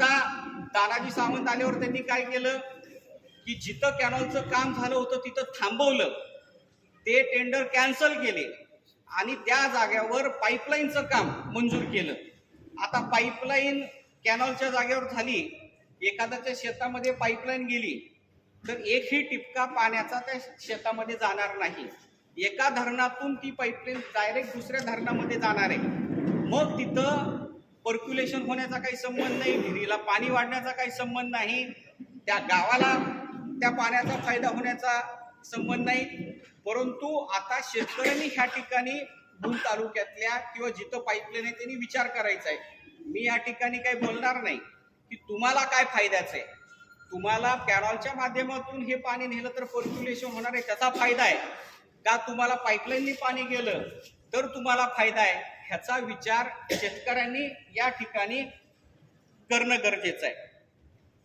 आता तानाजी सावंत आल्यावर त्यांनी काय केलं? की जिथं कॅनॉलचं काम झालं होतं तिथं थांबवलं. ते टेंडर कॅन्सल केले. आणि त्या जाग्यावर पाईपलाईनचं काम मंजूर केलं. आता पाईपलाईन कॅनॉलच्या जागेवर झाली. एखाद्याच्या शेतामध्ये पाईपलाईन गेली तर एकही टिपका पाण्याचा त्या शेतामध्ये जाणार नाही. एका धरणातून ती पाईपलाईन डायरेक्ट दुसऱ्या धरणामध्ये जाणार आहे. मग तिथं पर्क्युलेशन होण्याचा काही संबंध नाही विहिरीला पाणी वाढण्याचा काही संबंध नाही त्या गावाला त्या पाण्याचा फायदा होण्याचा संबंध नाही. परंतु आता शेतकऱ्यांनी ह्या ठिकाणी भूम तालुक्यातल्या किंवा जिथं पाईपलाईन आहे त्यांनी विचार करायचा आहे. मी या ठिकाणी काही बोलणार नाही की तुम्हाला काय फायद्याचं आहे. तुम्हाला कॅनॉलच्या माध्यमातून हे पाणी नेलं तर पर्क्युलेशन होणार आहे त्याचा फायदा आहे. का तुम्हाला पाईपलाईननी पाणी गेलं तर तुम्हाला फायदा आहे. ह्याचा विचार शेतकऱ्यांनी या ठिकाणी करणं गरजेचं आहे.